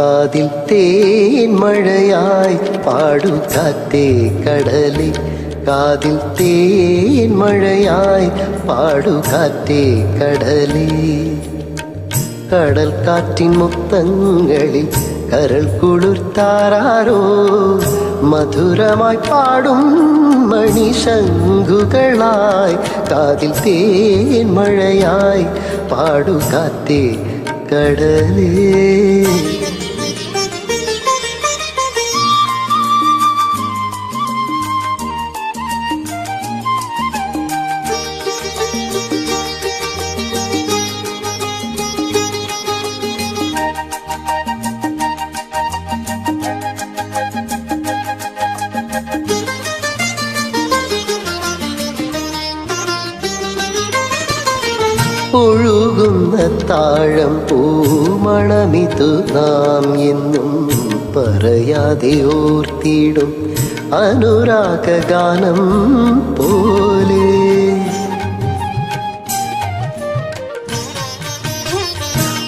തേൻ മഴയായി പാടു കാത്തേ കടലിൽ. കാതിൽ തേൻ മഴയായി പാടു കാറ്റേ കടലേ കടൽ കാറ്റിൻ മുത്തങ്ങളിൽ കരൾ കുളിർത്താറാരോ മധുരമായി പാടും മണിശങ്കുകളായി കാതിൽ തേൻ മഴയായി പാടു കാത്തേ കടലേ ഒഴുകുന്ന താഴം പൂമണമിതു നാം എന്നും പറയാതെ ഓർത്തിടും അനുരാഗാനം പോലെ.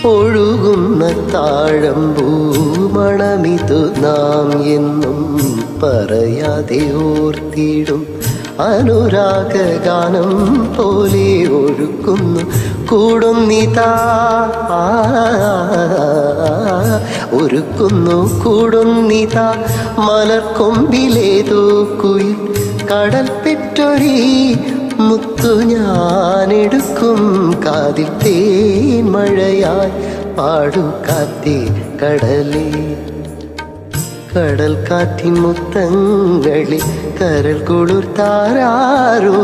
ഒഴുകുന്ന താഴം പൂമണമിതു നാം എന്നും പറയാതെ ഓർത്തിടും അനുരാഗാനം പോലെ. ഒഴുക്കുന്നു കൂടുന്നിതാ ഒരുക്കുന്നു കൂടുന്നിതാ മലർക്കൊമ്പിലേതോ കുയിൽ കടൽ പെറ്റൊരീ മുത്തു ഞാനെടുക്കും കാതിൽ തേൻ മഴയായി പാടു കാത്തി കടലേ. കടൽ കാറ്റിൻ മുത്തങ്ങളിൽ കരൾ കുളിർത്താരോ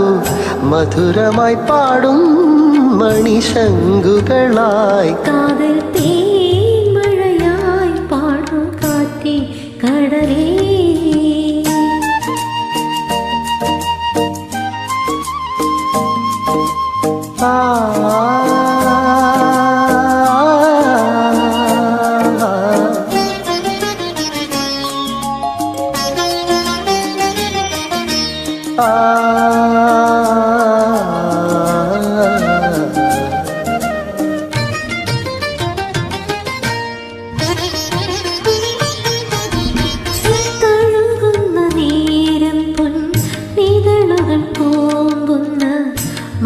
മധുരമായി പാടും മണിശങ്കുകളായി കാതൽ തേൻ മഴയായി പാടും കാറ്റേ കടലേ ആ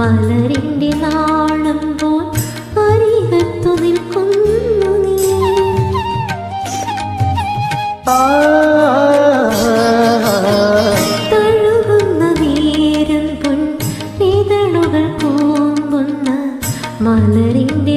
മലരിന്റെ നാളം പോൽ അരികത്തു നിൽക്കുന്നു നീ. തഴുകുന്ന നേരം പൊൻ നിഴലുകൾ കോമ്പുന്ന മലരിന്റെ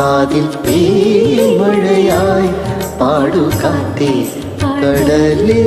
കാതിൽ പേ മഴയായി പാടു കാത്തേ കടലേ